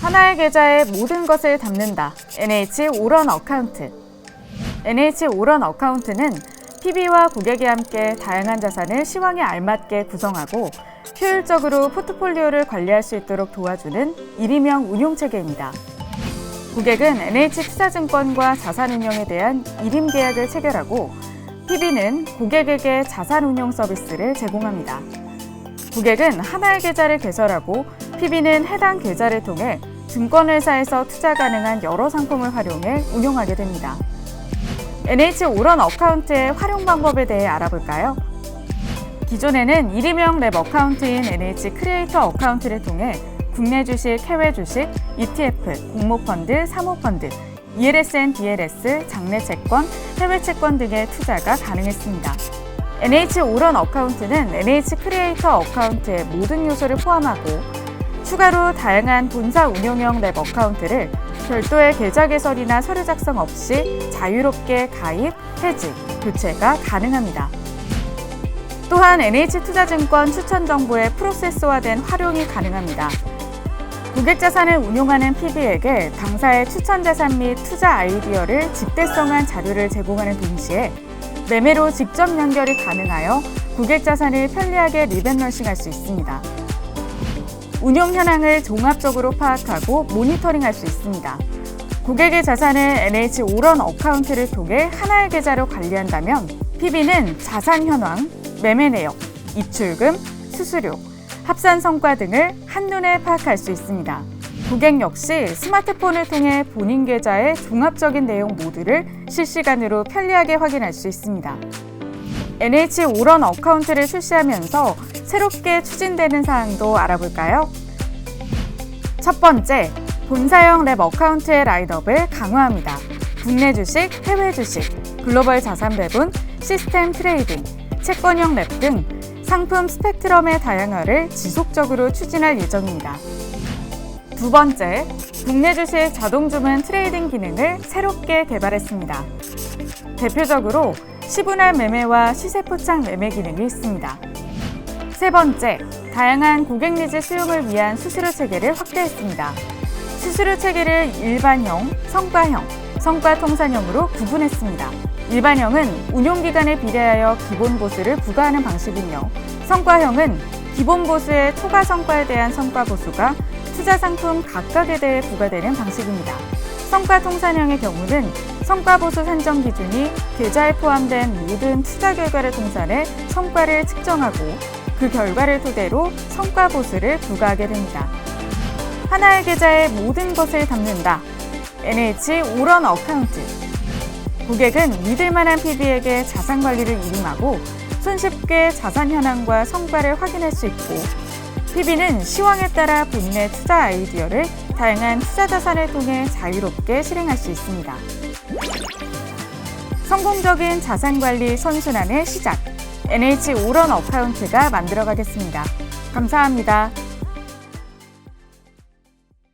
하나의 계좌에 모든 것을 담는다. NH 오런 어카운트. NH 오런 어카운트는 PB와 고객이 함께 다양한 자산을 시황에 알맞게 구성하고 효율적으로 포트폴리오를 관리할 수 있도록 도와주는 일임형 운용 체계입니다. 고객은 NH투자증권과 자산운용에 대한 일임 계약을 체결하고 PB는 고객에게 자산운용 서비스를 제공합니다. 고객은 하나의 계좌를 개설하고 PB는 해당 계좌를 통해 증권회사에서 투자 가능한 여러 상품을 활용해 운용하게 됩니다. NH 오런 어카운트의 활용 방법에 대해 알아볼까요? 기존에는 일임형 랩 어카운트인 NH 크리에이터 어카운트를 통해 국내 주식, 해외 주식, ETF, 공모펀드, 사모펀드, ELSN, DLS, 장내 채권, 해외 채권 등의 투자가 가능했습니다. NH 오런 어카운트는 NH 크리에이터 어카운트의 모든 요소를 포함하고 추가로 다양한 본사 운용형 랩 어카운트를 별도의 계좌 개설이나 서류 작성 없이 자유롭게 가입, 해지, 교체가 가능합니다. 또한 NH투자증권 추천 정보의 프로세스화된 활용이 가능합니다. 고객 자산을 운용하는 PB에게 당사의 추천 자산 및 투자 아이디어를 집대성한 자료를 제공하는 동시에 매매로 직접 연결이 가능하여 고객 자산을 편리하게 리밸런싱할 수 있습니다. 운용 현황을 종합적으로 파악하고 모니터링할 수 있습니다. 고객의 자산을 NH 오런 어카운트를 통해 하나의 계좌로 관리한다면 PB는 자산 현황, 매매 내역, 입출금, 수수료, 합산 성과 등을 한눈에 파악할 수 있습니다. 고객 역시 스마트폰을 통해 본인 계좌의 종합적인 내용 모두를 실시간으로 편리하게 확인할 수 있습니다. NH 오런 어카운트를 출시하면서 새롭게 추진되는 사항도 알아볼까요? 첫 번째, 본사형 랩 어카운트의 라인업을 강화합니다. 국내 주식, 해외 주식, 글로벌 자산 배분, 시스템 트레이딩, 채권형 랩 등 상품 스펙트럼의 다양화를 지속적으로 추진할 예정입니다. 두 번째, 국내 주식 자동 주문 트레이딩 기능을 새롭게 개발했습니다. 대표적으로 시분할 매매와 시세 포착 매매 기능이 있습니다. 세 번째, 다양한 고객 니즈 수용을 위한 수수료 체계를 확대했습니다. 수수료 체계를 일반형, 성과형, 성과 통산형으로 구분했습니다. 일반형은 운용기간에 비례하여 기본 보수를 부과하는 방식이며 성과형은 기본 보수의 초과 성과에 대한 성과 보수가 투자 상품 각각에 대해 부과되는 방식입니다. 성과 통산형의 경우는 성과 보수 산정 기준이 계좌에 포함된 모든 투자 결과를 통산해 성과를 측정하고 그 결과를 토대로 성과 보수를 부과하게 됩니다. 하나의 계좌에 모든 것을 담는다. NH 오런 어카운트. 고객은 믿을 만한 PB에게 자산 관리를 이름하고 손쉽게 자산 현황과 성과를 확인할 수 있고 PB는 시황에 따라 본인의 투자 아이디어를 다양한 투자 자산을 통해 자유롭게 실행할 수 있습니다. 성공적인 자산 관리 선순환의 시작. NH 오런 어카운트가 만들어 가겠습니다. 감사합니다.